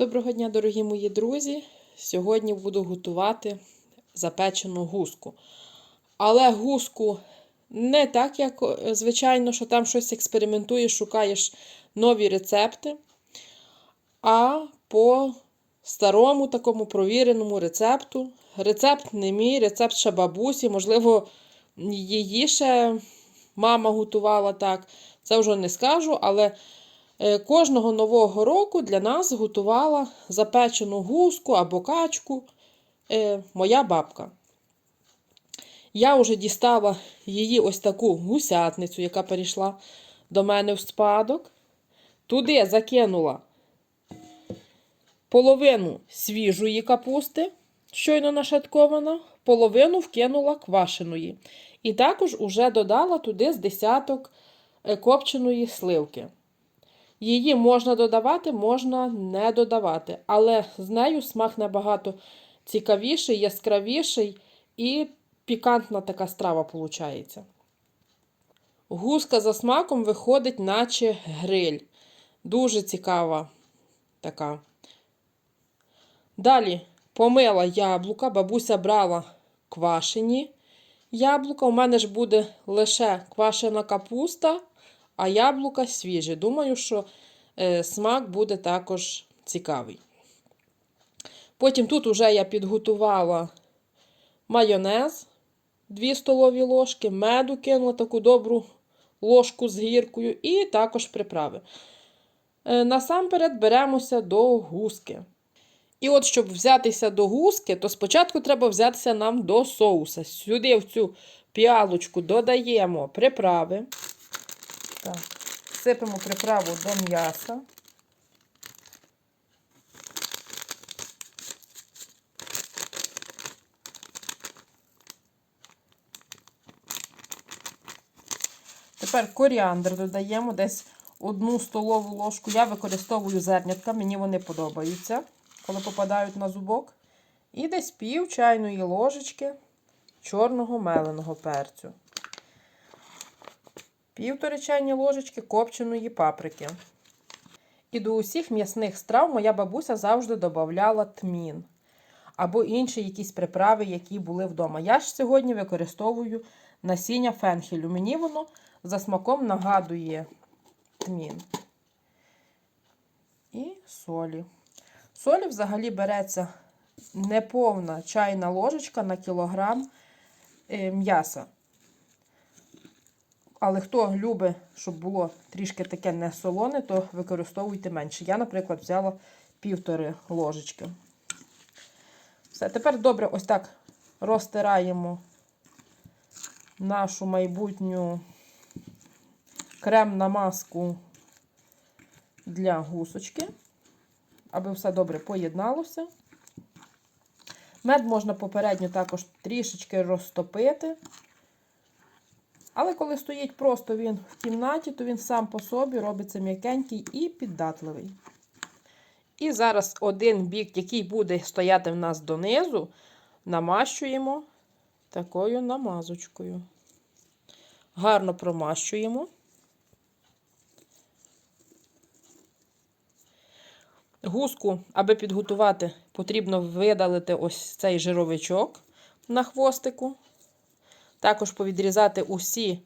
Доброго дня, дорогі мої друзі! Сьогодні буду готувати запечену гуску. Але гуску не так, як е, звичайно, що там щось експериментуєш, шукаєш нові рецепти, а по старому такому провіреному рецепту. Рецепт не мій, рецепт ще бабусі, можливо, її ще мама готувала так. Це вже не скажу, але. Е, Кожного нового року для нас готувала запечену гуску або качку е, моя бабка. Я вже дістала її ось таку гусятницю, яка перейшла до мене в спадок. Туди закинула половину свіжої капусти, щойно нашаткована, половину вкинула квашеної. І також уже додала туди з десяток е, копченої сливки. Її можна додавати, можна не додавати. Але з нею смак набагато цікавіший, яскравіший і пікантна така страва виходить. Гуска за смаком виходить, наче гриль. Дуже цікава така. Далі помила яблука, бабуся брала квашені яблука. У мене ж буде лише квашена капуста а яблука свіжі. Думаю, що е, смак буде також цікавий. Потім тут вже я підготувала майонез 2 столові ложки, меду кинула таку добру ложку з гіркою, і також приправи. Е, насамперед беремося до гуски. І от, щоб взятися до гуски, то спочатку треба взятися нам до соуса. Сюди в цю піалочку додаємо приправи. Так. Сипемо приправу до м'яса. Тепер коріандр додаємо десь одну столову ложку. Я використовую зернятка, мені вони подобаються, коли попадають на зубок. І десь пів чайної ложечки чорного меленого перцю півтори чайні ложечки копченої паприки. І до усіх м'ясних страв моя бабуся завжди додавала тмін. Або інші якісь приправи, які були вдома. Я ж сьогодні використовую насіння фенхелю. Мені воно за смаком нагадує тмін. І солі. Солі взагалі береться неповна чайна ложечка на кілограм е, м'яса. Але хто любить, щоб було трішки таке не солоне, то використовуйте менше. Я, наприклад, взяла півтори ложечки. Все, тепер добре ось так розтираємо нашу майбутню крем на маску для гусочки, аби все добре поєдналося. Мед можна попередньо також трішечки розтопити. Але коли стоїть просто він в кімнаті, то він сам по собі робиться м'якенький і піддатливий. І зараз один бік, який буде стояти в нас донизу, намащуємо такою намазочкою. Гарно промащуємо. Гуску, аби підготувати, потрібно видалити ось цей жировичок на хвостику. Також повідрізати усі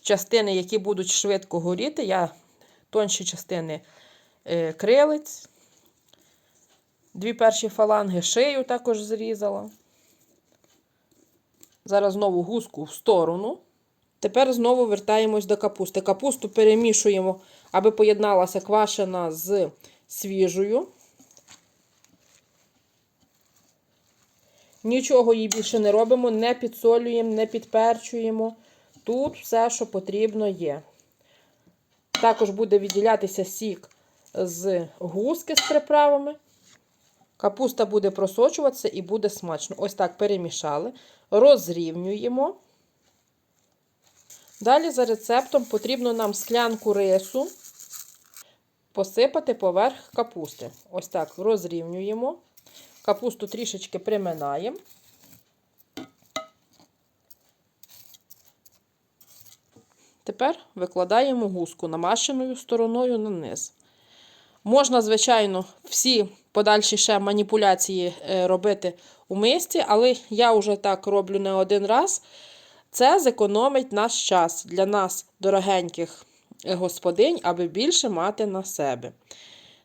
частини, які будуть швидко горіти. Я тонші частини е, крилиць, дві перші фаланги шию також зрізала. Зараз знову гуску в сторону. Тепер знову вертаємось до капусти. Капусту перемішуємо, аби поєдналася квашена з свіжою. Нічого їй більше не робимо, не підсолюємо, не підперчуємо. Тут все, що потрібно є. Також буде відділятися сік з гуски з приправами. Капуста буде просочуватися і буде смачно. Ось так перемішали, розрівнюємо. Далі, за рецептом, потрібно нам склянку рису посипати поверх капусти. Ось так розрівнюємо. Капусту трішечки приминаємо. Тепер викладаємо гуску намащеною стороною на низ. Можна, звичайно, всі подальші ще маніпуляції е, робити у мисці, але я вже так роблю не один раз. Це зекономить наш час для нас, дорогеньких е, господинь, аби більше мати на себе.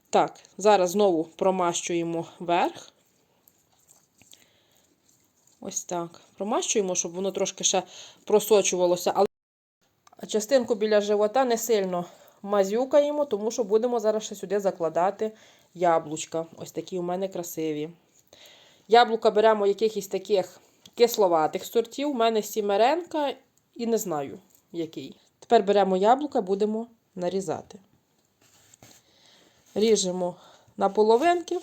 Так, зараз знову промащуємо верх. Ось так. Промащуємо, щоб воно трошки ще просочувалося. Але частинку біля живота не сильно мазюкаємо, тому що будемо зараз ще сюди закладати яблучка. Ось такі у мене красиві. Яблука беремо якихось таких кисловатих сортів. У мене сімеренка і не знаю який. Тепер беремо яблука, будемо нарізати. Ріжемо на половинки,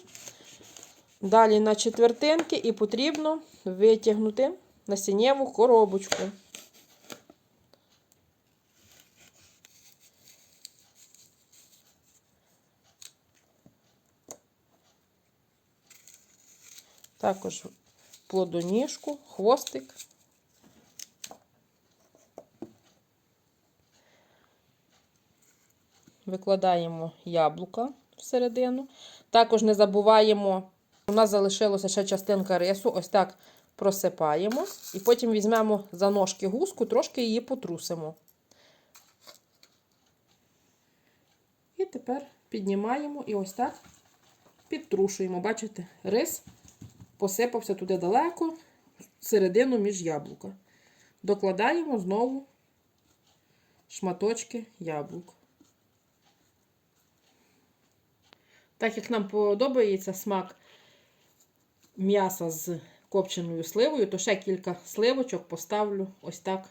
далі на четвертинки, і потрібно витягнути насіннєву коробочку. Також плодоніжку, хвостик. Викладаємо яблука всередину. Також не забуваємо, у нас залишилося ще частинка рису, ось так просипаємо. І потім візьмемо за ножки гуску, трошки її потрусимо. І тепер піднімаємо і ось так підтрушуємо. Бачите, рис посипався туди далеко, середину між яблука. Докладаємо знову шматочки яблук. Так як нам подобається смак м'яса з копченою сливою, то ще кілька сливочок поставлю ось так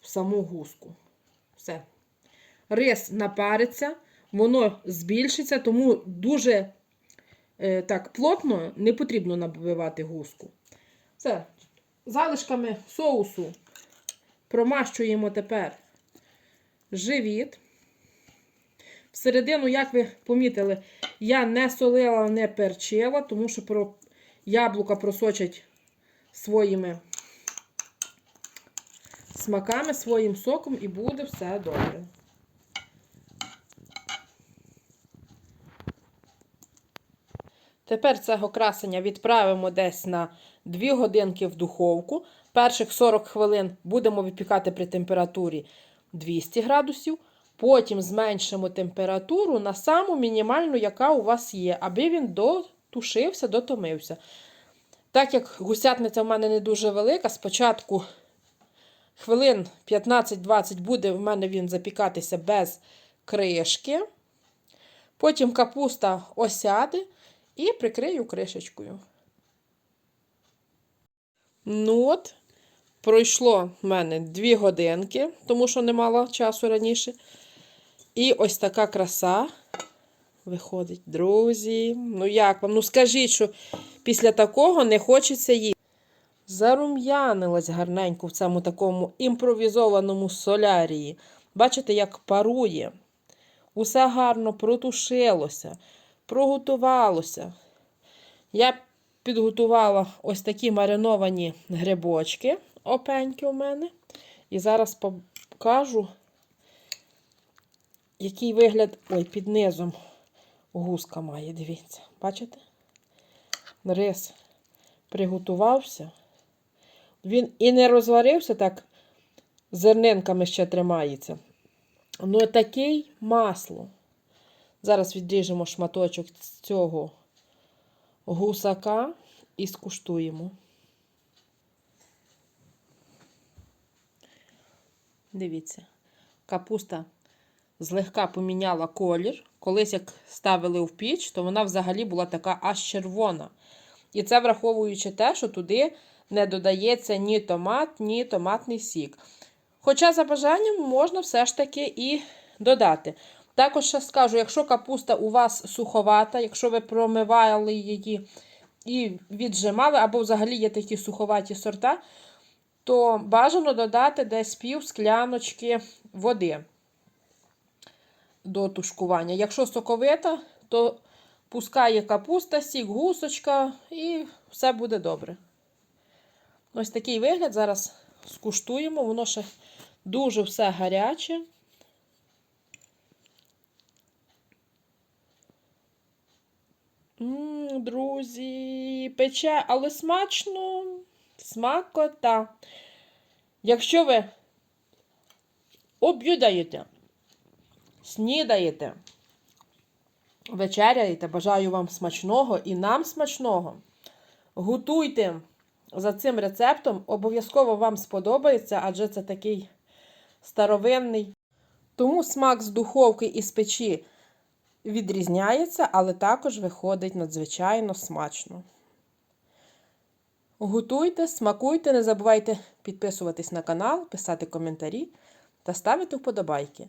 в саму гуску. Все. Рис напариться, воно збільшиться, тому дуже е, так плотно не потрібно набивати гуску. Все. Залишками соусу промащуємо тепер живіт. Всередину, як ви помітили, я не солила, не перчила, тому що про яблука просочать своїми смаками, своїм соком і буде все добре. Тепер цього красення відправимо десь на 2 годинки в духовку. Перших 40 хвилин будемо випікати при температурі 200 градусів. Потім зменшимо температуру на саму мінімальну, яка у вас є, аби він дотушився, дотомився. Так як гусятниця в мене не дуже велика, спочатку хвилин 15-20 буде в мене він запікатися без кришки. Потім капуста осяде і прикрию кришечкою. Ну от, пройшло в мене 2 годинки, тому що не мала часу раніше. І ось така краса виходить, друзі. Ну як вам? Ну скажіть, що після такого не хочеться їсти. Зарум'янилась гарненько в цьому такому імпровізованому солярії. Бачите, як парує. Усе гарно протушилося, проготувалося. Я підготувала ось такі мариновані грибочки, опеньки у мене. І зараз покажу який вигляд, ой, під низом гуска має, дивіться, бачите? Рис приготувався. Він і не розварився, так зернинками ще тримається. Ну, такий масло. Зараз відріжемо шматочок цього гусака і скуштуємо. Дивіться, капуста злегка поміняла колір. Колись, як ставили в піч, то вона взагалі була така аж червона. І це враховуючи те, що туди не додається ні томат, ні томатний сік. Хоча, за бажанням, можна все ж таки і додати. Також ще скажу, якщо капуста у вас суховата, якщо ви промивали її і віджимали, або взагалі є такі суховаті сорта, то бажано додати десь пів скляночки води до тушкування. Якщо соковита, то пускає капуста, сік, гусочка і все буде добре. Ось такий вигляд. Зараз скуштуємо, воно ще дуже все гаряче. М, друзі, пече, але смачно. Смакота. Якщо ви об'їдаєте, снідаєте, вечеряєте, бажаю вам смачного і нам смачного. Готуйте за цим рецептом. Обов'язково вам сподобається, адже це такий старовинний. Тому смак з духовки і з печі відрізняється, але також виходить надзвичайно смачно. Готуйте, смакуйте, не забувайте підписуватись на канал, писати коментарі та ставити вподобайки.